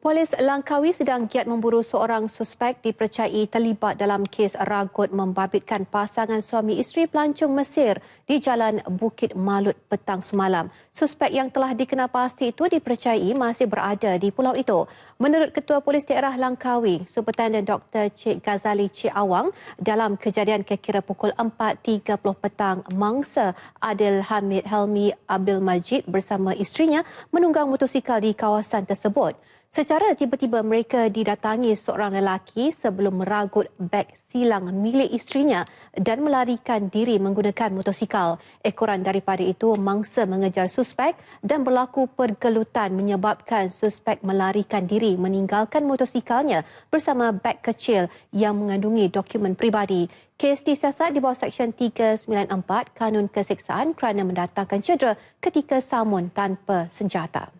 Polis Langkawi sedang giat memburu seorang suspek dipercayai terlibat dalam kes ragut membabitkan pasangan suami isteri pelancong Mesir di Jalan Bukit Malut petang semalam. Suspek yang telah dikenal pasti itu dipercayai masih berada di pulau itu. Menurut Ketua Polis Daerah Langkawi, Superintendent Dr. Cik Ghazali Cik Awang, dalam kejadian kekira pukul 4.30 petang mangsa Adil Hamid Helmi Abil Majid bersama isterinya menunggang motosikal di kawasan tersebut. Secara tiba-tiba mereka didatangi seorang lelaki sebelum meragut beg silang milik isterinya dan melarikan diri menggunakan motosikal. Ekoran daripada itu mangsa mengejar suspek dan berlaku pergelutan menyebabkan suspek melarikan diri meninggalkan motosikalnya bersama beg kecil yang mengandungi dokumen pribadi. Kes disiasat di bawah Seksyen 394 Kanun Keseksaan kerana mendatangkan cedera ketika samun tanpa senjata.